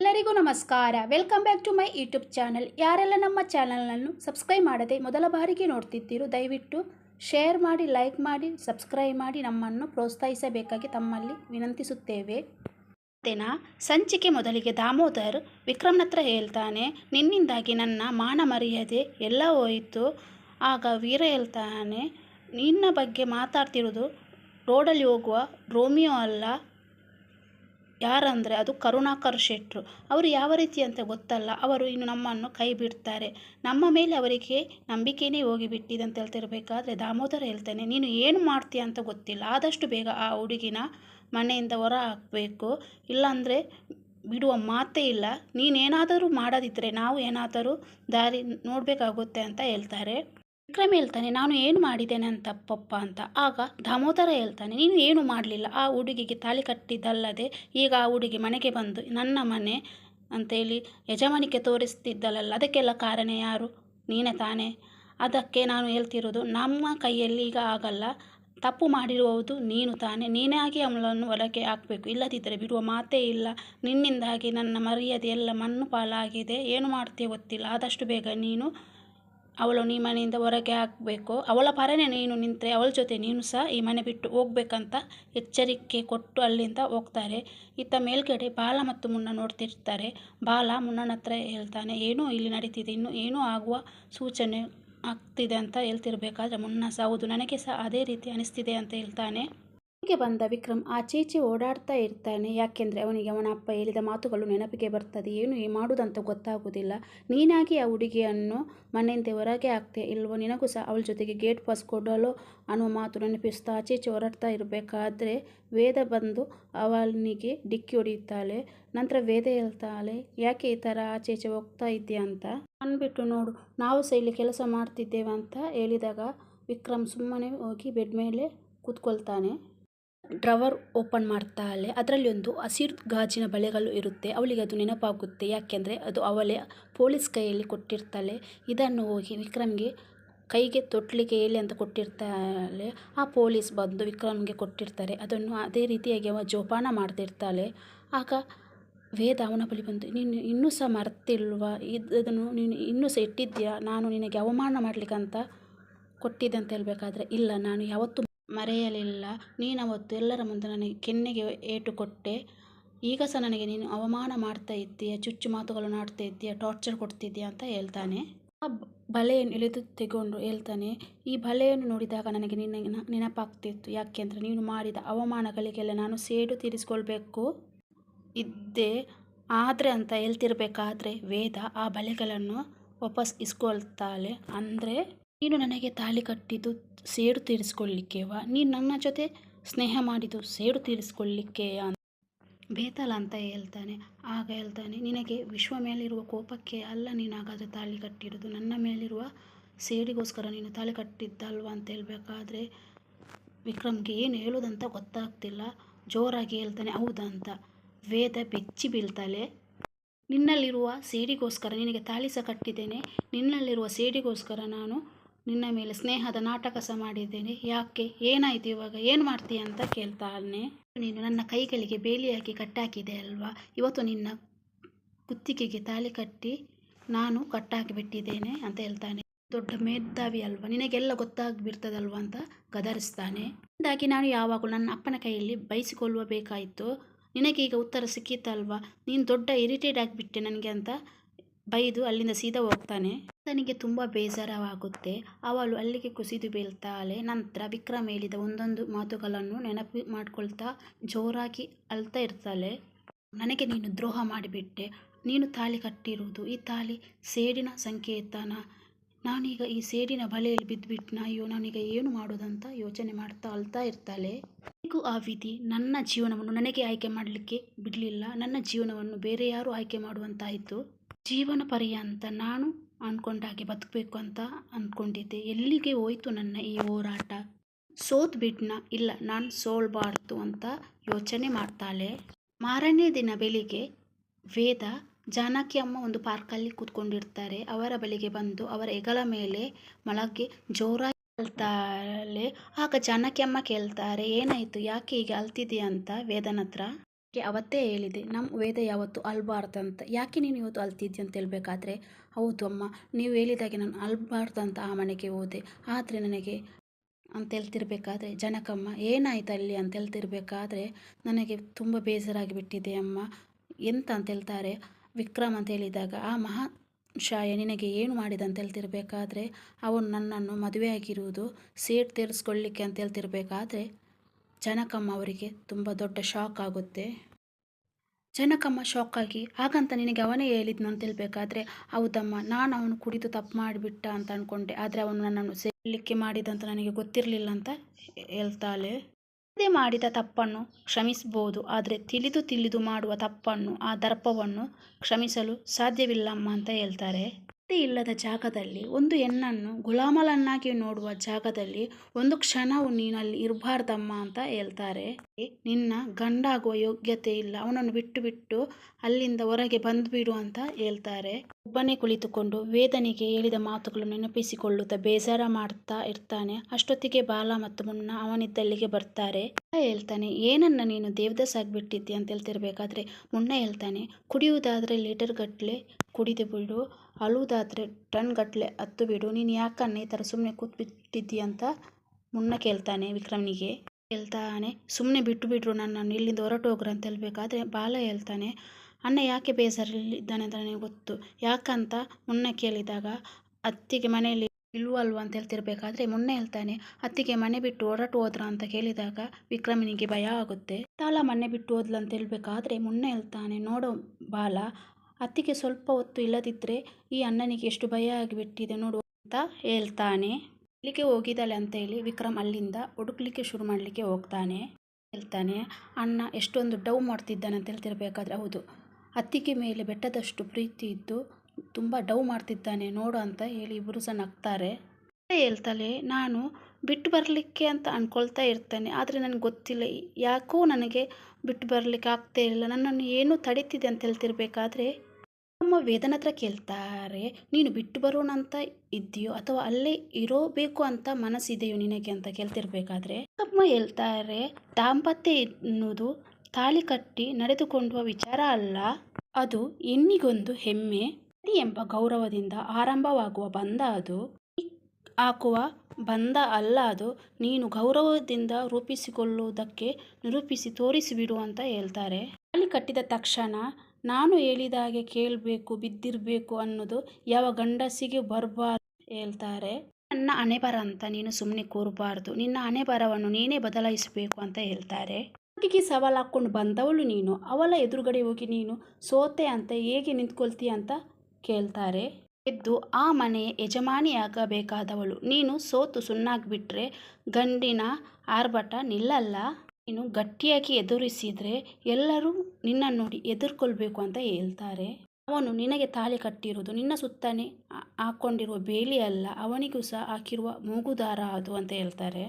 ಎಲ್ಲರಿಗೂ ನಮಸ್ಕಾರ. Welcome back to my YouTube channel ಯಾರೆಲ್ಲ ನಮ್ಮ ಚಾನಲನ್ನು ಸಬ್ಸ್ಕ್ರೈಬ್ ಮಾಡದೆ ಮೊದಲ ಬಾರಿಗೆ ನೋಡ್ತಿದ್ದೀರೋ, ದಯವಿಟ್ಟು ಶೇರ್ ಮಾಡಿ ಲೈಕ್ ಮಾಡಿ ಸಬ್ಸ್ಕ್ರೈಬ್ ಮಾಡಿ ನಮ್ಮನ್ನು ಪ್ರೋತ್ಸಾಹಿಸಬೇಕಾಗಿ ತಮ್ಮಲ್ಲಿ ವಿನಂತಿಸುತ್ತೇವೆ. ದಿನ ಸಂಚಿಕೆ ಮೊದಲಿಗೆ ದಾಮೋದರ್ ವಿಕ್ರಮ್ನತ್ರ ಹೇಳ್ತಾನೆ, ನಿನ್ನಿಂದಾಗಿ ನನ್ನ ಮಾನ ಮರ್ಯಾದೆ ಎಲ್ಲ ಹೋಯಿತು. ಆಗ ವೀರ ಹೇಳ್ತಾನೆ, ನಿನ್ನ ಬಗ್ಗೆ ಮಾತಾಡ್ತಿರೋದು ರೋಡಲ್ಲಿ ಹೋಗುವ ರೋಮಿಯೋ ಅಲ್ಲ ಯಾರಂದರೆ ಅದು ಕರುಣಾಕರ್ ಶೆಟ್ರು. ಅವರು ಯಾವ ರೀತಿ ಅಂತ ಗೊತ್ತಲ್ಲ. ಅವರು ಇನ್ನು ನಮ್ಮನ್ನು ಕೈ ಬಿಡ್ತಾರೆ. ನಮ್ಮ ಮೇಲೆ ಅವರಿಗೆ ನಂಬಿಕೆಯೇ ಹೋಗಿಬಿಟ್ಟಿದೆ ಅಂತ ಹೇಳ್ತಿರ್ಬೇಕಾದ್ರೆ, ದಾಮೋದರ ಹೇಳ್ತಾನೆ, ನೀನು ಏನು ಮಾಡ್ತೀಯ ಅಂತ ಗೊತ್ತಿಲ್ಲ. ಆದಷ್ಟು ಬೇಗ ಆ ಹುಡುಗಿನ ಮನೆಯಿಂದ ಹೊರ ಹಾಕಬೇಕು ಇಲ್ಲಾಂದರೆ ಬಿಡುವ ಮಾತೇ ಇಲ್ಲ. ನೀನೇನಾದರೂ ಮಾಡದಿದ್ದರೆ ನಾವು ಏನಾದರೂ ದಾರಿ ನೋಡಬೇಕಾಗುತ್ತೆ ಅಂತ ಹೇಳ್ತಾರೆ. ವಿಕ್ರಮ್ ಹೇಳ್ತಾನೆ, ನಾನು ಏನು ಮಾಡಿದ್ದೇನೆ ಅಂತ ಪಪ್ಪ ಅಂತ. ಆಗ ದಾಮೋದರ ಹೇಳ್ತಾನೆ, ನೀನು ಏನು ಮಾಡಲಿಲ್ಲ? ಆ ಹುಡುಗಿಗೆ ತಾಳಿ ಕಟ್ಟಿದ್ದಲ್ಲದೆ ಈಗ ಆ ಹುಡುಗಿ ಮನೆಗೆ ಬಂದು ನನ್ನ ಮನೆ ಅಂತೇಳಿ ಯಜಮಾನಿಕೆ ತೋರಿಸ್ತಿದ್ದಲ್ಲ ಅದಕ್ಕೆಲ್ಲ ಕಾರಣ ಯಾರು? ನೀನೇ ತಾನೇ? ಅದಕ್ಕೆ ನಾನು ಹೇಳ್ತಿರೋದು, ನಮ್ಮ ಕೈಯಲ್ಲಿ ಈಗ ಆಗಲ್ಲ. ತಪ್ಪು ಮಾಡಿರುವುದು ನೀನು ತಾನೇ. ನೀನೇ ಆಗಿ ಅವಳನ್ನು ಹೊರಗೆ ಹಾಕಬೇಕು. ಇಲ್ಲದಿದ್ದರೆ ಬಿಡುವ ಮಾತೇ ಇಲ್ಲ. ನಿನ್ನಿಂದಾಗಿ ನನ್ನ ಮರ್ಯಾದೆ ಎಲ್ಲ ಮಣ್ಣು ಪಾಲಾಗಿದೆ. ಏನು ಮಾಡ್ತೀಯ ಗೊತ್ತಿಲ್ಲ. ಆದಷ್ಟು ಬೇಗ ನೀನು ಅವಳು ನೀ ಮನೆಯಿಂದ ಹೊರಗೆ ಹಾಕಬೇಕು. ಅವಳ ಪರನೇ ನೀನು ನಿಂತರೆ, ಅವಳ ಜೊತೆ ನೀನು ಸಹ ಈ ಮನೆ ಬಿಟ್ಟು ಹೋಗ್ಬೇಕಂತ ಎಚ್ಚರಿಕೆ ಕೊಟ್ಟು ಅಲ್ಲಿಂದ ಹೋಗ್ತಾರೆ. ಇತ್ತ ಮೇಲ್ಗಡೆ ಬಾಲ ಮತ್ತು ಮುನ್ನ ನೋಡ್ತಿರ್ತಾರೆ. ಬಾಲ ಮುನ್ನನ ಹತ್ರ ಹೇಳ್ತಾನೆ, ಏನೋ ಇಲ್ಲಿ ನಡೀತಿದೆ, ಇನ್ನು ಏನೂ ಆಗುವ ಸೂಚನೆ ಆಗ್ತಿದೆ ಅಂತ ಹೇಳ್ತಿರ್ಬೇಕಾದ್ರೆ ಮುನ್ನ ಸಹ ಹೌದು, ನನಗೆ ಸಹ ಅದೇ ರೀತಿ ಅನಿಸ್ತಿದೆ ಅಂತ ಹೇಳ್ತಾನೆ. ಹೀಗೆ ಬಂದ ವಿಕ್ರಮ್ ಆಚೆ ಈಚೆ ಓಡಾಡ್ತಾ ಇರ್ತಾನೆ. ಯಾಕೆಂದರೆ ಅವನಿಗೆ ಅವನ ಅಪ್ಪ ಹೇಳಿದ ಮಾತುಗಳು ನೆನಪಿಗೆ ಬರ್ತದೆ. ಏನು ಮಾಡುವುದಂತ ಗೊತ್ತಾಗೋದಿಲ್ಲ. ನೀನಾಗಿ ಆ ಹುಡುಗಿಯನ್ನು ಮನೆಯಿಂದ ಹೊರಗೆ ಆಗ್ತೀಯ ಇಲ್ವೋ, ನಿನಗೂ ಸಹ ಅವಳ ಜೊತೆಗೆ ಗೇಟ್ ಪಾಸ್ ಕೊಡಲು ಅನ್ನುವ ಮಾತು ನೆನಪಿಸ್ತಾ ಆಚೀಚೆ ಹೊರಡ್ತಾ ಇರಬೇಕಾದ್ರೆ ವೇದ ಬಂದು ಅವನಿಗೆ ಡಿಕ್ಕಿ ಹೊಡೆಯುತ್ತಾಳೆ. ನಂತರ ವೇದ ಹೇಳ್ತಾಳೆ, ಯಾಕೆ ಈ ಥರ ಆಚೆ ಈಚೆ ಹೋಗ್ತಾ ಇದ್ದೀಯ ಅಂತ? ಅಂದ್ಬಿಟ್ಟು, ನೋಡು, ನಾವು ಸಹ ಇಲ್ಲಿ ಕೆಲಸ ಮಾಡ್ತಿದ್ದೇವೆ ಅಂತ ಹೇಳಿದಾಗ ವಿಕ್ರಮ್ ಸುಮ್ಮನೆ ಹೋಗಿ ಬೆಡ್ ಮೇಲೆ ಕೂತ್ಕೊಳ್ತಾನೆ. ಡ್ರವರ್ ಓಪನ್ ಮಾಡ್ತಾಳೆ ಅದರಲ್ಲಿ ಒಂದು ಹಸಿರು ಗಾಜಿನ ಬಳೆಗಳು ಇರುತ್ತೆ. ಅವಳಿಗೆ ಅದು ನೆನಪಾಗುತ್ತೆ. ಯಾಕೆಂದರೆ ಅದು ಅವಳೇ ಪೊಲೀಸ್ ಕೈಯಲ್ಲಿ ಕೊಟ್ಟಿರ್ತಾಳೆ. ಇದನ್ನು ಹೋಗಿ ವಿಕ್ರಮ್ಗೆ ಕೈಗೆ ತೊಟ್ಟಲಿಕ್ಕೆ ಹೇಳಿ ಅಂತ ಕೊಟ್ಟಿರ್ತಾಳೆ. ಆ ಪೊಲೀಸ್ ಬಂದು ವಿಕ್ರಮ್ಗೆ ಕೊಟ್ಟಿರ್ತಾರೆ. ಅದನ್ನು ಅದೇ ರೀತಿಯಾಗಿ ಅವ ಜೋಪಾನ ಮಾಡ್ತಿರ್ತಾಳೆ. ಆಗ ವೇದ ಅವನ ಬಳಿ ಬಂದು, ನೀನು ಇನ್ನೂ ಸಹ ಮರ್ತಿಲ್ವಾ? ಇದನ್ನು ನೀನು ಇನ್ನೂ ಸಹ ಇಟ್ಟಿದ್ದೀಯಾ? ನಾನು ನಿನಗೆ ಅವಮಾನ ಮಾಡಲಿಕ್ಕಂತ ಕೊಟ್ಟಿದ್ದೆ ಅಂತ ಹೇಳಬೇಕಾದ್ರೆ, ಇಲ್ಲ, ನಾನು ಯಾವತ್ತೂ ಮರೆಯಲಿಲ್ಲ. ನೀನು ಅವತ್ತು ಎಲ್ಲರ ಮುಂದೆ ನನಗೆ ಕೆನ್ನೆಗೆ ಏಟು ಕೊಟ್ಟೆ ಈಗ ಸಹ ನನಗೆ ನೀನು ಅವಮಾನ ಮಾಡ್ತಾ ಇದ್ದೀಯ, ಚುಚ್ಚು ಮಾತುಗಳನ್ನು ಆಡ್ತಾ ಇದ್ದೀಯ ಟಾರ್ಚರ್ ಕೊಡ್ತಿದ್ದೀಯ ಅಂತ ಹೇಳ್ತಾನೆ. ಆ ಬಲೆಯನ್ನು ಎಳೆದು ತೆಗೊಂಡು ಹೇಳ್ತಾನೆ, ಈ ಬಲೆಯನ್ನು ನೋಡಿದಾಗ ನನಗೆ ನಿನ್ನ ನೆನಪಾಗ್ತಿತ್ತು. ಯಾಕೆಂದರೆ ನೀನು ಮಾಡಿದ ಅವಮಾನಗಳಿಗೆಲ್ಲ ನಾನು ಸೇಡು ತೀರಿಸ್ಕೊಳ್ಬೇಕು ಇದ್ದೆ. ಆದರೆ ಅಂತ ಹೇಳ್ತಿರ್ಬೇಕಾದ್ರೆ ವೇದ ಆ ಬಲೆಗಳನ್ನು ವಾಪಸ್ ಇಸ್ಕೊಳ್ತಾಳೆ. ಅಂದರೆ ನೀನು ನನಗೆ ತಾಳಿ ಕಟ್ಟಿದ್ದು ಸೇಡು ತೀರಿಸ್ಕೊಳ್ಳಿಕ್ಕೆವಾ? ನೀನು ನನ್ನ ಜೊತೆ ಸ್ನೇಹ ಮಾಡಿದ್ದು ಸೇಡು ತೀರಿಸ್ಕೊಳ್ಳಿಕ್ಕೆ ಬೇತಲ್ಲ ಅಂತ ಹೇಳ್ತಾನೆ. ಆಗ ಹೇಳ್ತಾನೆ, ನಿನಗೆ ವಿಶ್ವ ಮೇಲಿರುವ ಕೋಪಕ್ಕೆ ಅಲ್ಲ ನೀನು ಹಾಗಾದರೆ ತಾಳಿ ಕಟ್ಟಿರೋದು ನನ್ನ ಮೇಲಿರುವ ಸೇಡಿಗೋಸ್ಕರ ನೀನು ತಾಳಿ ಕಟ್ಟಿದ್ದಲ್ವ ಅಂತ ಹೇಳಬೇಕಾದ್ರೆ, ವಿಕ್ರಮ್ಗೆ ಏನು ಹೇಳೋದಂತ ಗೊತ್ತಾಗ್ತಿಲ್ಲ. ಜೋರಾಗಿ ಹೇಳ್ತಾನೆ, ಹೌದಂತ. ವೇದ ಬೆಚ್ಚಿ ಬೀಳ್ತಾಳೆ. ನಿನ್ನಲ್ಲಿರುವ ಸೇಡಿಗೋಸ್ಕರ ನಿನಗೆ ತಾಳಿ ಸಹ ಕಟ್ಟಿದ್ದೇನೆ. ನಿನ್ನಲ್ಲಿರುವ ಸೇಡಿಗೋಸ್ಕರ ನಾನು ನಿನ್ನ ಮೇಲೆ ಸ್ನೇಹದ ನಾಟಕ ಸಹ ಮಾಡಿದ್ದೇನೆ. ಯಾಕೆ? ಏನಾಯಿತು ಇವಾಗ? ಏನು ಮಾಡ್ತೀಯ ಅಂತ ಕೇಳ್ತಾನೆ. ನೀನು ನನ್ನ ಕೈಗಳಿಗೆ ಬೇಲಿ ಹಾಕಿ ಕಟ್ಟಾಕಿದೆ ಅಲ್ವಾ? ಇವತ್ತು ನಿನ್ನ ಕುತ್ತಿಗೆಗೆ ತಾಳಿ ಕಟ್ಟಿ ನಾನು ಕಟ್ಟಾಕಿ ಬಿಟ್ಟಿದ್ದೇನೆ ಅಂತ ಹೇಳ್ತಾನೆ. ದೊಡ್ಡ ಮೇಧಾವಿ ಅಲ್ವಾ? ನಿನಗೆಲ್ಲ ಗೊತ್ತಾಗ್ಬಿಡ್ತದಲ್ವಾ ಅಂತ ಗದರಿಸ್ತಾನೆ. ಹಿಂದಾಗಿ ನಾನು ಯಾವಾಗಲೂ ನನ್ನ ಅಪ್ಪನ ಕೈಯಲ್ಲಿ ಬಯಸಿಕೊಳ್ಳಬೇಕಾಯಿತು ನಿನಗೀಗ ಉತ್ತರ ಸಿಕ್ಕಿತ್ತಲ್ವಾ? ನೀನು ದೊಡ್ಡ ಇರಿಟೇಟ್ ಆಗಿಬಿಟ್ಟೆ ನನಗೆ ಅಂತ ಬೈದು ಅಲ್ಲಿಂದ ಸೀದಾ ಹೋಗ್ತಾನೆ. ತನಿಗೆ ತುಂಬ ಬೇಜಾರವಾಗುತ್ತೆ ಅವಳು ಅಲ್ಲಿಗೆ ಕುಸಿದು ಬೀಳ್ತಾಳೆ. ನಂತರ ವಿಕ್ರಮ್ ಹೇಳಿದ ಒಂದೊಂದು ಮಾತುಗಳನ್ನು ನೆನಪು ಮಾಡ್ಕೊಳ್ತಾ ಜೋರಾಗಿ ಅಳ್ತಾ ಇರ್ತಾಳೆ. ನನಗೆ ನೀನು ದ್ರೋಹ ಮಾಡಿಬಿಟ್ಟೆ. ನೀನು ತಾಳಿ ಕಟ್ಟಿರುವುದು. ಈ ತಾಳಿ ಸೇಡಿನ ಸಂಕೇತನ. ನಾನೀಗ ಈ ಸೇಡಿನ ಬಲೆಯಲ್ಲಿ ಬಿದ್ದುಬಿಟ್ನ ಅಯ್ಯೋ, ನಾನೀಗ ಏನು ಮಾಡೋದಂತ ಯೋಚನೆ ಮಾಡ್ತಾ ಅಳ್ತಾ ಇರ್ತಾಳೆ. ಈಗೂ ಆ ವಿಧಿ ನನ್ನ ಜೀವನವನ್ನು ನನಗೆ ಆಯ್ಕೆ ಮಾಡಲಿಕ್ಕೆ ಬಿಡಲಿಲ್ಲ. ನನ್ನ ಜೀವನವನ್ನು ಬೇರೆ ಯಾರು ಆಯ್ಕೆ ಮಾಡುವಂತಾಯಿತು. ಜೀವನ ಪರ್ಯಂತ ನಾನು ಅಂದ್ಕೊಂಡಾಗೆ ಬದುಕಬೇಕು ಅಂತ ಅಂದ್ಕೊಂಡಿದ್ದೆ ಎಲ್ಲಿಗೆ ಹೋಯ್ತು ನನ್ನ ಈ ಹೋರಾಟ? ಸೋತ್ ಬಿಟ್ನ ಇಲ್ಲ, ನಾನು ಸೋಲ್ಬಾರ್ದು ಅಂತ ಯೋಚನೆ ಮಾಡ್ತಾಳೆ. ಮಾರನೇ ದಿನ ಬೆಳಿಗ್ಗೆ ವೇದ ಜಾನಕಿ ಅಮ್ಮ ಒಂದು ಪಾರ್ಕಲ್ಲಿ ಕೂತ್ಕೊಂಡಿರ್ತಾರೆ. ಅವರ ಬಳಿಗೆ ಬಂದು ಅವರ ಹೆಗಲ ಮೇಲೆ ಮಲಗಿ ಜೋರಾಗಿ ಅಳ್ತಾಳೆ. ಆಗ ಜಾನಕಿ ಅಮ್ಮ ಕೇಳ್ತಾರೆ, ಏನಾಯಿತು? ಯಾಕೆ ಹೀಗೆ ಅಳ್ತಿದೆಯಾ ಅಂತ ವೇದನ ಹತ್ರ. ಅವತ್ತೇ ಹೇಳಿದೆ ನಮ್ಮ ವೇದ ಯಾವತ್ತು ಅಂತ ಯಾಕೆ ನೀನು ಇವತ್ತು ಅಲ್ತಿದ್ದಿ ಅಂತ ಹೇಳಬೇಕಾದ್ರೆ, ಹೌದು ಅಮ್ಮ, ನೀವು ಹೇಳಿದಾಗೆ ನಾನು ಅಂತ ಆ ಮನೆಗೆ ಹೋದೆ. ಆದರೆ ನನಗೆ ಅಂತ ಹೇಳ್ತಿರ್ಬೇಕಾದ್ರೆ, ಜನಕಮ್ಮ, ಏನಾಯ್ತು ಅಲ್ಲಿ ಅಂತ ಹೇಳ್ತಿರ್ಬೇಕಾದ್ರೆ, ನನಗೆ ತುಂಬ ಬೇಜಾರಾಗಿ ಬಿಟ್ಟಿದೆ ಅಮ್ಮ. ಎಂತ ಅಂತ ಹೇಳ್ತಾರೆ, ವಿಕ್ರಮ್ ಅಂತ ಹೇಳಿದಾಗ, ಆ ಮಹಾ ಶಾಯ ನಿನಗೆ ಏನು ಮಾಡಿದ ಅಂತ ಹೇಳ್ತಿರ್ಬೇಕಾದ್ರೆ, ಅವನು ನನ್ನನ್ನು ಮದುವೆಯಾಗಿರುವುದು ಸೇಟ್ ತೀರಿಸ್ಕೊಳ್ಳಿಕ್ಕೆ ಅಂತ ಹೇಳ್ತಿರ್ಬೇಕಾದ್ರೆ ಜನಕಮ್ಮ ಅವರಿಗೆ ತುಂಬ ದೊಡ್ಡ ಶಾಕ್ ಆಗುತ್ತೆ. ಜನಕಮ್ಮ ಶಾಕ್ ಆಗಿ, ಹಾಗಂತ ನಿನಗೆ ಅವನೇ ಹೇಳಿದ್ನು ಅಂತ ಹೇಳಬೇಕಾದ್ರೆ, ಹೌದಮ್ಮ, ನಾನು ಅವನು ಕುಡಿದು ತಪ್ಪು ಮಾಡಿಬಿಟ್ಟ ಅಂತ ಅಂದ್ಕೊಂಡೆ ಆದರೆ ಅವನು ನನ್ನನ್ನು ಸೇರಲಿಕ್ಕೆ ಮಾಡಿದಂತ ನನಗೆ ಗೊತ್ತಿರಲಿಲ್ಲ ಅಂತ ಹೇಳ್ತಾಳೆ. ಅದೇ ಮಾಡಿದ ತಪ್ಪನ್ನು ಕ್ಷಮಿಸ್ಬೋದು, ಆದರೆ ತಿಳಿದು ತಿಳಿದು ಮಾಡುವ ತಪ್ಪನ್ನು, ಆ ದರ್ಪವನ್ನು ಕ್ಷಮಿಸಲು ಸಾಧ್ಯವಿಲ್ಲಮ್ಮ ಅಂತ ಹೇಳ್ತಾರೆ. ಅದೇ ಇಲ್ಲದ ಜಾಗದಲ್ಲಿ, ಒಂದು ಹೆಣ್ಣನ್ನು ಗುಲಾಮಲನ್ನಾಗಿ ನೋಡುವ ಜಾಗದಲ್ಲಿ, ಒಂದು ಕ್ಷಣವು ನೀನಲ್ಲಿ ಇರಬಾರ್ದಮ್ಮ ಅಂತ ಹೇಳ್ತಾರೆ. ನಿನ್ನ ಗಂಡಾಗುವ ಯೋಗ್ಯತೆ ಇಲ್ಲ, ಅವನನ್ನು ಬಿಟ್ಟು ಬಿಟ್ಟು ಅಲ್ಲಿಂದ ಹೊರಗೆ ಬಂದುಬಿಡು ಅಂತ ಹೇಳ್ತಾರೆ. ಒಬ್ಬನೇ ಕುಳಿತುಕೊಂಡು ವೇದನಿಗೆ ಹೇಳಿದ ಮಾತುಗಳು ನೆನಪಿಸಿಕೊಳ್ಳುತ್ತಾ ಬೇಜಾರ ಮಾಡ್ತಾ ಇರ್ತಾನೆ. ಅಷ್ಟೊತ್ತಿಗೆ ಬಾಲ ಮತ್ತು ಮುನ್ನ ಅವನಿದ್ದಲ್ಲಿಗೆ ಬರ್ತಾರೆ. ಹೇಳ್ತಾನೆ, ಏನನ್ನ ನೀನು ದೇವದಾಸ್ ಆಗಿಬಿಟ್ಟಿದ್ದೆ ಅಂತ ಹೇಳ್ತಿರ್ಬೇಕಾದ್ರೆ ಮುನ್ನ ಹೇಳ್ತಾನೆ, ಕುಡಿಯುವುದಾದ್ರೆ ಲೀಟರ್ ಗಟ್ಟಲೆ ಕುಡಿದು ಬಿಡು, ಅಳುವುದಾದ್ರೆ ಟನ್ ಗಟ್ಟಲೆ ಹತ್ತು ಬಿಡು, ನೀನು ಯಾಕನ್ನ ಈ ಥರ ಸುಮ್ಮನೆ ಕೂತ್ಬಿಟ್ಟಿದ್ದಿ ಅಂತ ಮುನ್ನ ಕೇಳ್ತಾನೆ ವಿಕ್ರಮ್ನಿಗೆ. ಹೇಳ್ತಾನೆ ಸುಮ್ಮನೆ ಬಿಟ್ಟು ಬಿಡ್ರು ನನ್ನನ್ನು, ಇಲ್ಲಿಂದ ಹೊರಟು ಹೋಗ್ರಂತ ಹೇಳ್ಬೇಕಾದ್ರೆ? ಬಾಲ ಹೇಳ್ತಾನೆ ಅಣ್ಣ ಯಾಕೆ ಬೇಸರಲ್ಲಿದ್ದಾನೆ ಅಂತ ನನಗೆ ಗೊತ್ತು. ಯಾಕಂತ ಮುನ್ನ ಕೇಳಿದಾಗ, ಅತ್ತಿಗೆ ಮನೆಯಲ್ಲಿ ಇಲ್ವಲ್ವಾ ಅಂತ ಹೇಳ್ತಿರ್ಬೇಕಾದ್ರೆ ಮೊನ್ನೆ ಹೇಳ್ತಾನೆ. ಅತ್ತಿಗೆ ಮನೆ ಬಿಟ್ಟು ಹೊರಟು ಹೋದ್ರ ಅಂತ ಕೇಳಿದಾಗ ವಿಕ್ರಮನಿಗೆ ಭಯ ಆಗುತ್ತೆ. ತಾಲ ಮನೆ ಬಿಟ್ಟು ಹೋದ್ಲ ಅಂತ ಹೇಳ್ಬೇಕಾದ್ರೆ ಮುನ್ನೆ ಹೇಳ್ತಾನೆ, ನೋಡೋ ಬಾಲ, ಅತ್ತಿಗೆ ಸ್ವಲ್ಪ ಹೊತ್ತು ಇಲ್ಲದಿದ್ದರೆ ಈ ಅಣ್ಣನಿಗೆ ಎಷ್ಟು ಭಯ ಆಗಿಬಿಟ್ಟಿದೆ ನೋಡು ಅಂತ ಹೇಳ್ತಾನೆ. ಇಲ್ಲಿಗೆ ಹೋಗಿದ್ದಾಳೆ ಅಂತ ಹೇಳಿ ವಿಕ್ರಮ್ ಅಲ್ಲಿಂದ ಹುಡುಕ್ಲಿಕ್ಕೆ ಶುರು ಮಾಡಲಿಕ್ಕೆ ಹೋಗ್ತಾನೆ. ಹೇಳ್ತಾನೆ, ಅಣ್ಣ, ಎಷ್ಟೊಂದು ಡವ್ ಮಾಡ್ತಿದ್ದಾನೆ ಅಂತ ಹೇಳ್ತಿರ್ಬೇಕಾದ್ರೆ ಹೌದು. ಅತ್ತಿಗೆ ಮೇಲೆ ಬೆಟ್ಟದಷ್ಟು ಪ್ರೀತಿ ಇದ್ದು ತುಂಬ ಡೌ ಮಾಡ್ತಿದ್ದಾನೆ, ನೋಡು ಅಂತ ಹೇಳಿ ಇಬ್ಬರು ಸಹ ನಗ್ತಾರೆ. ಹೇಳ್ತಾಳೆ, ನಾನು ಬಿಟ್ಟು ಬರಲಿಕ್ಕೆ ಅಂತ ಅಂದ್ಕೊಳ್ತಾ ಇರ್ತೇನೆ, ಆದರೆ ನನಗೆ ಗೊತ್ತಿಲ್ಲ, ಯಾಕೋ ನನಗೆ ಬಿಟ್ಟು ಬರಲಿಕ್ಕೆ ಆಗ್ತಾ ಇಲ್ಲ, ನನ್ನನ್ನು ಏನೂ ತಡೀತಿದೆ ಅಂತ ಹೇಳ್ತಿರ್ಬೇಕಾದ್ರೆ? ನಮ್ಮ ವೇದನ ಹತ್ರ ಕೇಳ್ತಾರೆ, ನೀನು ಬಿಟ್ಟು ಬರೋಣ ಅಂತ ಇದ್ದೀಯೋ ಅಥವಾ ಅಲ್ಲೇ ಇರೋಬೇಕು ಅಂತ ಮನಸ್ಸಿದೆಯೋ ನಿನಗೆ ಅಂತ ಕೇಳ್ತಿರ್ಬೇಕಾದ್ರೆ? ಅಮ್ಮ ಹೇಳ್ತಾರೆ, ದಾಂಪತ್ಯ ಎನ್ನುವುದು ತಾಳಿ ಕಟ್ಟಿ ನಡೆದುಕೊಂಡುವ ವಿಚಾರ ಅಲ್ಲ. ಅದು ಹೆಣ್ಣಿಗೊಂದು ಹೆಮ್ಮೆ. ಎಂಬ ಗೌರವದಿಂದ ಆರಂಭವಾಗುವ ಬಂಧ ಅದು. ಹಾಕುವ ಬಂಧ ಅಲ್ಲ ಅದು. ನೀನು ಗೌರವದಿಂದ ರೂಪಿಸಿಕೊಳ್ಳುವುದಕ್ಕೆ ನಿರೂಪಿಸಿ ತೋರಿಸಿಬಿಡು ಅಂತ ಹೇಳ್ತಾರೆ. ಅಲ್ಲಿ ಕಟ್ಟಿದ ತಕ್ಷಣ ನಾನು ಹೇಳಿದ ಹಾಗೆ ಕೇಳಬೇಕು, ಬಿದ್ದಿರಬೇಕು ಅನ್ನೋದು ಯಾವ ಗಂಡಸಿಗೆ ಬರಬಾರ್ದು ಹೇಳ್ತಾರೆ. ನನ್ನ ಹಣೆ ಬರ ಅಂತ ನೀನು ಸುಮ್ಮನೆ ಕೂರಬಾರ್ದು. ನಿನ್ನ ಹಣೆ ಬರವನ್ನು ನೀನೇ ಬದಲಾಯಿಸಬೇಕು ಅಂತ ಹೇಳ್ತಾರೆ. ಹುಡುಗಿಗೆ ಸವಾಲು ಹಾಕ್ಕೊಂಡು ಬಂದವಳು ನೀನು. ಅವಳ ಎದುರುಗಡೆ ಹೋಗಿ ನೀನು ಸೋತೆ ಅಂತ ಹೇಗೆ ನಿಂತ್ಕೊಳ್ತೀಯ ಅಂತ ಕೇಳ್ತಾರೆ. ಎದ್ದು ಆ ಮನೆಯ ಯಜಮಾನಿಯಾಗಬೇಕಾದವಳು. ನೀನು ಸೋತು ಸುಣ್ಣಾಗಿಬಿಟ್ರೆ ಗಂಡಿನ ಆರ್ಭಟ ನಿಲ್ಲಲ್ಲ. ನೀನು ಗಟ್ಟಿಯಾಗಿ ಎದುರಿಸಿದರೆ ಎಲ್ಲರೂ ನಿನ್ನ ನೋಡಿ ಎದುರ್ಕೊಳ್ಬೇಕು ಅಂತ ಹೇಳ್ತಾರೆ. ಅವನು ನಿನಗೆ ತಾಳಿ ಕಟ್ಟಿರುವುದು ನಿನ್ನ ಸುತ್ತನೇ ಹಾಕ್ಕೊಂಡಿರುವ ಬೇಲಿ ಅಲ್ಲ, ಅವನಿಗೂ ಸಹ ಹಾಕಿರುವ ಮೂಗುದಾರ ಅದು ಅಂತ ಹೇಳ್ತಾರೆ.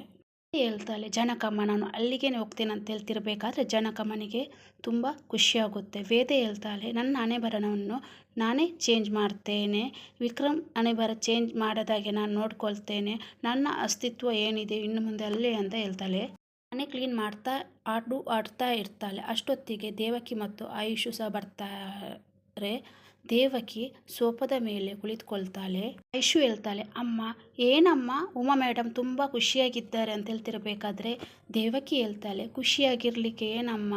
ಹೇಳ್ತಾಳೆ, ಜನಕಮ್ಮ, ನಾನು ಅಲ್ಲಿಗೆ ಹೋಗ್ತೇನೆ ಅಂತ ಹೇಳ್ತಿರ್ಬೇಕಾದ್ರೆ ಜನಕಮ್ಮನಿಗೆ ತುಂಬ ಖುಷಿಯಾಗುತ್ತೆ. ವೇದ ಹೇಳ್ತಾಳೆ, ನನ್ನ ಹಣೆ ಬರಹವನ್ನು ನಾನೇ ಚೇಂಜ್ ಮಾಡ್ತೇನೆ. ವಿಕ್ರಮ್ ಹಣೆ ಬರ ಚೇಂಜ್ ಮಾಡದಾಗೆ ನಾನು ನೋಡ್ಕೊಳ್ತೇನೆ. ನನ್ನ ಅಸ್ತಿತ್ವ ಏನಿದೆ ಇನ್ನು ಮುಂದೆ ಅಲ್ಲೇ ಅಂತ ಹೇಳ್ತಾಳೆ. ಮನೆ ಕ್ಲೀನ್ ಮಾಡ್ತಾ, ಆಡು ಆಡ್ತಾ ಇರ್ತಾಳೆ. ಅಷ್ಟೊತ್ತಿಗೆ ದೇವಕಿ ಮತ್ತು ಆಯುಷು ಸಹ ಬರ್ತಾರೆ. ದೇವಕಿ ಸೋಪದ ಮೇಲೆ ಕುಳಿತುಕೊಳ್ತಾಳೆ. ಐಶು ಹೇಳ್ತಾಳೆ, ಅಮ್ಮ, ಏನಮ್ಮ? ಉಮಾ ಮೇಡಮ್ ತುಂಬ ಖುಷಿಯಾಗಿದ್ದಾರೆ ಅಂತ ಹೇಳ್ತಿರಬೇಕಾದ್ರೆ ದೇವಕಿ ಹೇಳ್ತಾಳೆ, ಖುಷಿಯಾಗಿರ್ಲಿಕ್ಕೆ ಏನಮ್ಮ?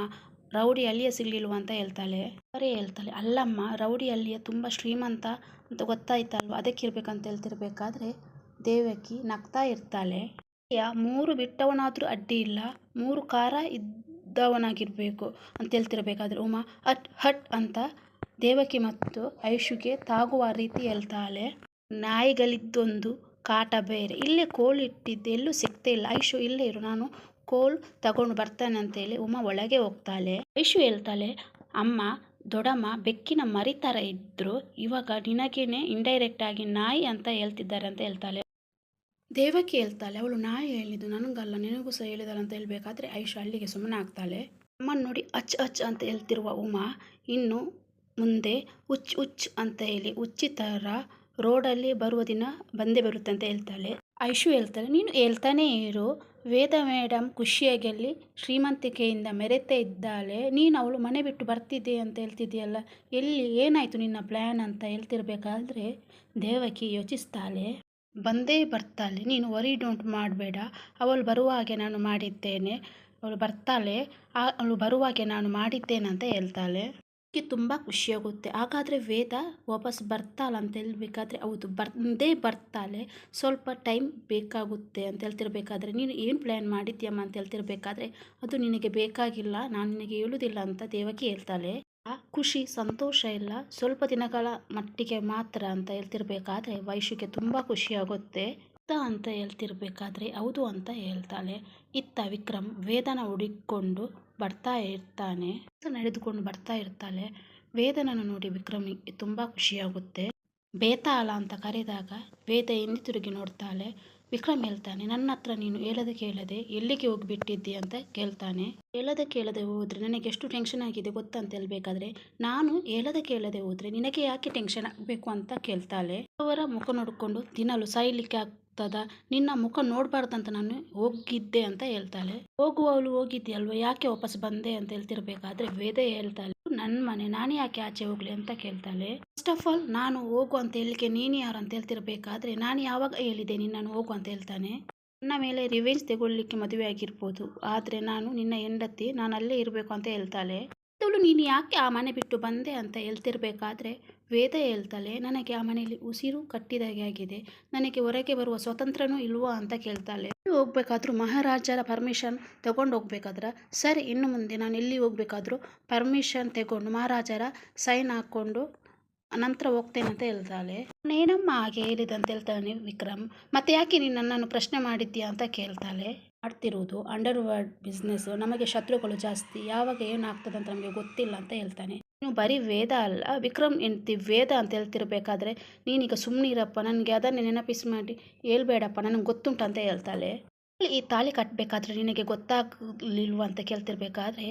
ರೌಡಿ ಅಲ್ಲಿಯ ಸಿಗ್ಲಿಲ್ವ? ಅಂತ ಹೇಳ್ತಾಳೆ. ಅವರೇ ಹೇಳ್ತಾಳೆ, ಅಲ್ಲಮ್ಮ, ರೌಡಿ ಅಲ್ಲಿಯ ತುಂಬ ಶ್ರೀಮಂತ ಅಂತ ಗೊತ್ತಾಯ್ತಲ್ವ? ಅದಕ್ಕೆ ಇರ್ಬೇಕಂತ ಹೇಳ್ತಿರ್ಬೇಕಾದ್ರೆ ದೇವಕಿ ನಗ್ತಾ ಇರ್ತಾಳೆ. ಮೂರು ಬಿಟ್ಟವನಾದರೂ ಅಡ್ಡಿ ಇಲ್ಲ, ಮೂರು ಕಾರ ಇದ್ದವನಾಗಿರಬೇಕು ಅಂತ ಹೇಳ್ತಿರ್ಬೇಕಾದ್ರೆ ಉಮಾ ಹಟ್ ಹಟ್ ಅಂತ ದೇವಕಿ ಮತ್ತು ಐಶುಗೆ ತಾಗುವ ರೀತಿ ಹೇಳ್ತಾಳೆ. ನಾಯಿಗಳಿದ್ದೊಂದು ಕಾಟ ಬೇರೆ. ಇಲ್ಲೇ ಕೋಲ್ ಇಟ್ಟಿದ್ದು ಎಲ್ಲೂ ಸಿಗ್ತಾ ಇಲ್ಲ. ಐಶು, ಇಲ್ಲೇ ಇರು. ನಾನು ಕೋಲ್ ತಗೊಂಡು ಬರ್ತಾನೆ ಅಂತೇಳಿ ಉಮಾ ಒಳಗೆ ಹೋಗ್ತಾಳೆ. ಐಶು ಹೇಳ್ತಾಳೆ, ಅಮ್ಮ ದೊಡಮ್ಮ ಬೆಕ್ಕಿನ ಮರಿ ಥರ ಇದ್ದರು ಇವಾಗ ನಿನಗೇನೆ ಇಂಡೈರೆಕ್ಟ್ ಆಗಿ ನಾಯಿ ಅಂತ ಹೇಳ್ತಿದ್ದಾರೆ ಅಂತ ಹೇಳ್ತಾಳೆ. ದೇವಕಿ ಹೇಳ್ತಾಳೆ, ಅವಳು ನಾಯಿ ಹೇಳಿದ್ದು ನನಗಲ್ಲ, ನಿನಗೂ ಸಹ ಹೇಳಿದಾಳೆ ಅಂತ ಹೇಳ್ಬೇಕಾದ್ರೆ? ಐಶು ಅಲ್ಲಿಗೆ ಸುಮ್ಮನೆ ಆಗ್ತಾಳೆ ಅಮ್ಮನ ನೋಡಿ ಅಚ್ ಅಚ್ ಅಂತ ಹೇಳ್ತಿರುವ ಉಮಾ, ಇನ್ನು ಮುಂದೆ ಉಚ್ ಉಚ್ ಅಂತ ಹೇಳಿ ಉಚ್ಚಿ ಥರ ರೋಡಲ್ಲಿ ಬರುವ ದಿನ ಬಂದೇ ಬರುತ್ತೆ ಅಂತ ಹೇಳ್ತಾಳೆ. ಐಶು ಹೇಳ್ತಾಳೆ, ನೀನು ಹೇಳ್ತಾನೇ ಇರು. ವೇದ ಮೇಡಮ್ ಖುಷಿಯಾಗಿ ಶ್ರೀಮಂತಿಕೆಯಿಂದ ಮೆರೆತಾ ಇದ್ದಾಳೆ. ನೀನು ಅವಳು ಮನೆ ಬಿಟ್ಟು ಬರ್ತಿದ್ದೆ ಅಂತ ಹೇಳ್ತಿದ್ದೀಯಲ್ಲ, ಎಲ್ಲಿ ಏನಾಯಿತು ನಿನ್ನ ಪ್ಲ್ಯಾನ್ ಅಂತ ಹೇಳ್ತಿರ್ಬೇಕಾದ್ರೆ ದೇವಕಿ ಯೋಚಿಸ್ತಾಳೆ. ಬಂದೇ ಬರ್ತಾಳೆ, ನೀನು ವರಿ ಡೋಂಟ್ ಮಾಡಬೇಡ. ಅವಳು ಬರುವಾಗೆ ನಾನು ಮಾಡಿದ್ದೇನೆ. ಅವಳು ಬರ್ತಾಳೆ ಅವಳು ಬರುವಾಗೆ ನಾನು ಮಾಡಿದ್ದೇನೆ ಅಂತ ಹೇಳ್ತಾಳೆ. ತುಂಬ ಖುಷಿಯಾಗುತ್ತೆ. ಹಾಗಾದರೆ ವೇದ ವಾಪಸ್ ಬರ್ತಾಳ ಅಂತ ಹೇಳ್ಬೇಕಾದ್ರೆ, ಹೌದು, ಬಂದೇ ಬರ್ತಾಳೆ. ಸ್ವಲ್ಪ ಟೈಮ್ ಬೇಕಾಗುತ್ತೆ ಅಂತ ಹೇಳ್ತಿರ್ಬೇಕಾದ್ರೆ, ನೀನು ಏನು ಪ್ಲ್ಯಾನ್ ಮಾಡಿದ್ಯಮ್ಮ ಅಂತ ಹೇಳ್ತಿರ್ಬೇಕಾದ್ರೆ, ಅದು ನಿನಗೆ ಬೇಕಾಗಿಲ್ಲ, ನಾನು ನಿನಗೆ ಹೇಳುವುದಿಲ್ಲ ಅಂತ ದೇವಕಿ ಹೇಳ್ತಾಳೆ. ಆ ಖುಷಿ, ಸಂತೋಷ ಇಲ್ಲ. ಸ್ವಲ್ಪ ದಿನಗಳ ಮಟ್ಟಿಗೆ ಮಾತ್ರ ಅಂತ ಹೇಳ್ತಿರ್ಬೇಕಾದ್ರೆ ವಯಸ್ಸಿಗೆ ತುಂಬ ಖುಷಿಯಾಗುತ್ತೆ ಅಂತ ಹೇಳ್ತಿರ್ಬೇಕಾದ್ರೆ, ಹೌದು ಅಂತ ಹೇಳ್ತಾಳೆ. ಇತ್ತ ವಿಕ್ರಮ್ ವೇದನ ಹುಡುಕೊಂಡು ಬರ್ತಾ ಇರ್ತಾನೆ. ನಡೆದುಕೊಂಡು ಬರ್ತಾ ಇರ್ತಾಳೆ. ವೇದನನ್ನು ನೋಡಿ ವಿಕ್ರಮಿಗೆ ತುಂಬ ಖುಷಿಯಾಗುತ್ತೆ. ಬೇತಾಳ ಅಂತ ಕರೆದಾಗ ವೇದ ಹಿಂದೆ ತಿರುಗಿ ನೋಡ್ತಾಳೆ? ವಿಕ್ರಮ್ ಹೇಳ್ತಾನೆ, ನನ್ನ ಹತ್ರ ನೀನು ಹೇಳದೆ ಕೇಳದೆ ಎಲ್ಲಿಗೆ ಹೋಗಿಬಿಟ್ಟಿದ್ದಿ ಅಂತ ಕೇಳ್ತಾನೆ. ಹೇಳದೆ ಕೇಳದೆ ಹೋದರೆ ನನಗೆ ಎಷ್ಟು ಟೆನ್ಷನ್ ಆಗಿದೆ ಗೊತ್ತಾ ಅಂತ ಹೇಳ್ಬೇಕಾದ್ರೆ, ನಾನು ಹೇಳದೆ ಕೇಳದೆ ಹೋದರೆ ನಿನಗೆ ಯಾಕೆ ಟೆನ್ಷನ್ ಆಗಬೇಕು? ಅಂತ ಕೇಳ್ತಾಳೆ. ಅವರ ಮುಖ ನೋಡಿಕೊಂಡು ದಿನಲು ಸಾಯ್ಲಿಕ್ಕೆ ಆಗ್ತದ ನಿನ್ನ ಮುಖ ನೋಡಬಾರ್ದಂತ ನಾನು ಹೋಗಿದ್ದೆ ಅಂತ ಹೇಳ್ತಾಳೆ. ಹೋಗುವವಳು ಹೋಗಿದ್ಯಲ್ವ? ಯಾಕೆ ವಾಪಸ್ ಬಂದೆ ಅಂತ ಹೇಳ್ತಿರ್ಬೇಕಾದ್ರೆ ವೇದ ಹೇಳ್ತಾಳೆ. ನನ್ನ ಮನೆ, ನಾನು ಯಾಕೆ ಆಚೆ ಹೋಗ್ಲಿ ಅಂತ ಕೇಳ್ತಾಳೆ. ಫಸ್ಟ್ ಆಫ್ ಆಲ್ ನಾನು ಹೋಗು ಅಂತ ಹೇಳಿಕೆ ನೀನು ಯಾರು ಅಂತ ಹೇಳ್ತಿರ್ಬೇಕಾದ್ರೆ ನಾನು ಯಾವಾಗ ಹೇಳಿದೆ ನಿನ್ನನ್ನು ಹೋಗು ಅಂತ ಹೇಳ್ತಾನೆ. ನನ್ನ ಮೇಲೆ ರಿವೆಂಜ್ ತಗೊಳ್ಳಿಕ್ಕೆ ಮದುವೆ ಆಗಿರ್ಬೋದು. ಆದರೆ ನಾನು ನಿನ್ನ ಹೆಂಡತಿ, ನಾನು ಅಲ್ಲೇ ಇರಬೇಕು ಅಂತ ಹೇಳ್ತಾಳೆ. ಅವಳು ನೀನು ಯಾಕೆ ಆ ಮನೆ ಬಿಟ್ಟು ಬಂದೆ ಅಂತ ಹೇಳ್ತಿರ್ಬೇಕಾದ್ರೆ ವೇದ ಹೇಳ್ತಾಳೆ, ನನಗೆ ಆ ಮನೆಯಲ್ಲಿ ಉಸಿರು ಕಟ್ಟಿದಾಗೆ ಆಗಿದೆ. ನನಗೆ ಹೊರಗೆ ಬರುವ ಸ್ವತಂತ್ರನೂ ಇಲ್ವಾ ಅಂತ ಕೇಳ್ತಾಳೆ. ಹೋಗ್ಬೇಕಾದ್ರೂ ಮಹಾರಾಜರ ಪರ್ಮಿಷನ್ ತಗೊಂಡು ಹೋಗ್ಬೇಕಾದ್ರೆ? ಸರಿ, ಇನ್ನು ಮುಂದೆ ನಾನು ಎಲ್ಲಿ ಹೋಗ್ಬೇಕಾದ್ರೂ ಪರ್ಮಿಷನ್ ತಗೊಂಡು ಮಹಾರಾಜರ ಸೈನ್ ಹಾಕ್ಕೊಂಡು ನಂತರ ಹೋಗ್ತೇನೆ ಅಂತ ಹೇಳ್ತಾಳೆ. ನೇನಮ್ಮ ಹಾಗೆ ಅಂತ ಹೇಳ್ತಾನೆ ವಿಕ್ರಮ್? ಮತ್ತೆ ಯಾಕೆ ನೀನು ನನ್ನನ್ನು ಪ್ರಶ್ನೆ ಮಾಡಿದ್ದೀಯಾ ಅಂತ ಕೇಳ್ತಾಳೆ. ಮಾಡ್ತಿರುವುದು ಅಂಡರ್ ವರ್ಲ್ಡ್ ಬಿಸ್ನೆಸ್ ನಮಗೆ ಶತ್ರುಗಳು ಜಾಸ್ತಿ. ಯಾವಾಗ ಏನಾಗ್ತದೆ ಅಂತ ನಮಗೆ ಗೊತ್ತಿಲ್ಲ ಅಂತ ಹೇಳ್ತಾನೆ. ಬರೀ ವೇದ ಅಲ್ಲ, ವಿಕ್ರಮ್ ಎಂತಿ ವೇದ ಅಂತ ಹೇಳ್ತಿರ್ಬೇಕಾದ್ರೆ, ನೀನೀಗ ಸುಮ್ಮನಿರಪ್ಪ ನನಗೆ ಅದನ್ನೇ ನೆನಪಿಸಿ ಮಾಡಿ, ಹೇಳ್ಬೇಡಪ್ಪ, ನನಗೆ ಗೊತ್ತುಂಟು ಅಂತ ಹೇಳ್ತಾಳೆ. ಈ ತಾಳಿ ಕಟ್ಟಬೇಕಾದ್ರೆ ನಿನಗೆ ಗೊತ್ತಾಗಲಿಲ್ವ ಅಂತ ಕೇಳ್ತಿರ್ಬೇಕಾದ್ರೆ,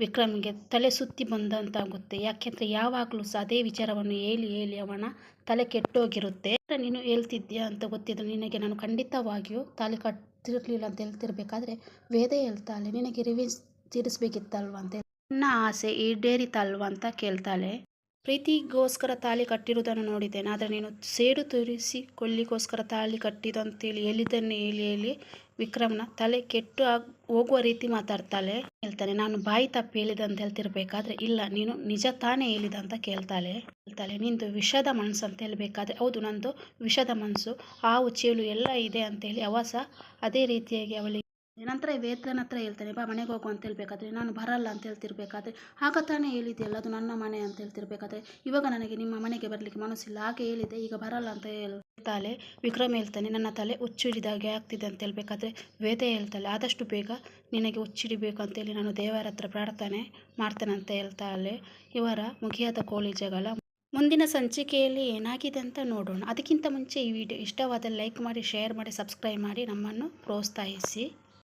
ವಿಕ್ರಮ್ಗೆ ತಲೆ ಸುತ್ತಿ ಬಂದಂತಾಗುತ್ತೆ. ಯಾಕೆಂದರೆ ಯಾವಾಗಲೂ ಸಹ ಅದೇ ವಿಚಾರವನ್ನು ಹೇಳಿ ಹೇಳಿ ಅವನ ತಲೆ ಕೆಟ್ಟೋಗಿರುತ್ತೆ. ನೀನು ಹೇಳ್ತಿದ್ಯಾ ಅಂತ ಗೊತ್ತಿದ್ರೆ ನಿನಗೆ ನಾನು ಖಂಡಿತವಾಗಿಯೂ ತಾಳಿ ಕಟ್ಟಿರಲಿಲ್ಲ ಅಂತ ಹೇಳ್ತಿರ್ಬೇಕಾದ್ರೆ, ವೇದ ಹೇಳ್ತಾಳೆ, ನಿನಗೆ ರಿವೀಸ್ ತೀರಿಸ್ಬೇಕಿತ್ತಲ್ವ ಅಂತ ನನ್ನ ಆಸೆ ಈಡೇರಿತಲ್ವ ಅಂತ ಕೇಳ್ತಾಳೆ. ಪ್ರೀತಿಗೋಸ್ಕರ ತಾಳಿ ಕಟ್ಟಿರುವುದನ್ನು ನೋಡಿದ್ದೇನೆ. ಆದರೆ ನೀನು ಸೇಡು ತೋರಿಸಿ ಕೊಲ್ಲಿಗೋಸ್ಕರ ತಾಳಿ ಕಟ್ಟಿದ್ದು ಅಂತೇಳಿ ಹೇಳಿದ್ದನ್ನು ಹೇಳಿ ಹೇಳಿ ವಿಕ್ರಮ್ನ ತಲೆ ಕೆಟ್ಟು ಆಗ ಹೋಗುವ ರೀತಿ ಮಾತಾಡ್ತಾಳೆ. ಹೇಳ್ತಾನೆ, ನಾನು ಬಾಯಿ ತಪ್ಪು ಹೇಳಿದೆ ಅಂತ ಹೇಳ್ತಿರ್ಬೇಕಾದ್ರೆ ಇಲ್ಲ, ನೀನು ನಿಜ ತಾನೇ ಹೇಳಿದ ಅಂತ ಕೇಳ್ತಾಳೆ. ಹೇಳ್ತಾಳೆ, ನಿಂದು ವಿಷದ ಮನಸ್ಸು ಅಂತ ಹೇಳ್ಬೇಕಾದ್ರೆ ಹೌದು, ನಂದು ವಿಷದ ಮನಸ್ಸು ಹಾವು ಚೇಳು ಎಲ್ಲ ಇದೆ ಅಂತೇಳಿ ಹೇಳಿ, ಅವಸ ಅದೇ ರೀತಿಯಾಗಿ ಅವಳಿಗೆ ನಂತರ ವೇತನ ಹತ್ರ ಹೇಳ್ತಾನೆ, ಬಾ ಮನೆಗೆ ಹೋಗು ಅಂತ ಹೇಳ್ಬೇಕಾದ್ರೆ, ನಾನು ಬರಲ್ಲ ಅಂತ ಹೇಳ್ತಿರ್ಬೇಕಾದ್ರೆ, ಆಗ ತಾನೇ ಹೇಳಿದೆಯಲ್ಲ ಅದು ನನ್ನ ಮನೆ ಅಂತ ಹೇಳ್ತಿರ್ಬೇಕಾದ್ರೆ. ಇವಾಗ ನನಗೆ ನಿಮ್ಮ ಮನೆಗೆ ಬರಲಿಕ್ಕೆ ಮನಸ್ಸಿಲ್ಲ, ಹಾಗೆ ಹೇಳಿದೆ ಈಗ ಬರಲ್ಲ ಅಂತ ಹೇಳ್ತಾಳೆ. ವಿಕ್ರಮ್ ಹೇಳ್ತಾನೆ, ನನ್ನ ತಲೆ ಹುಚ್ಚಿಡಿದಾಗೆ ಆಗ್ತಿದೆ ಅಂತ ಹೇಳ್ಬೇಕಾದ್ರೆ, ವೇದ ಹೇಳ್ತಾಳೆ, ಆದಷ್ಟು ಬೇಗ ನಿನಗೆ ಹುಚ್ಚಿಡಿಬೇಕು ಅಂತೇಳಿ ನಾನು ದೇವರ ಹತ್ರ ಪ್ರಾರ್ಥನೆ ಮಾಡ್ತೇನೆ ಅಂತ ಹೇಳ್ತಾಳೆ. ಇವರ ಮುಖಿಯಾದ ಕೋಳಿ ಜಗಳ ಮುಂದಿನ ಸಂಚಿಕೆಯಲ್ಲಿ ಏನಾಗಿದೆ ಅಂತ ನೋಡೋಣ. ಅದಕ್ಕಿಂತ ಮುಂಚೆ ಈ ವಿಡಿಯೋ ಇಷ್ಟವಾದ ಲೈಕ್ ಮಾಡಿ, ಶೇರ್ ಮಾಡಿ, ಸಬ್ಸ್ಕ್ರೈಬ್ ಮಾಡಿ ನಮ್ಮನ್ನು ಪ್ರೋತ್ಸಾಹಿಸಿ.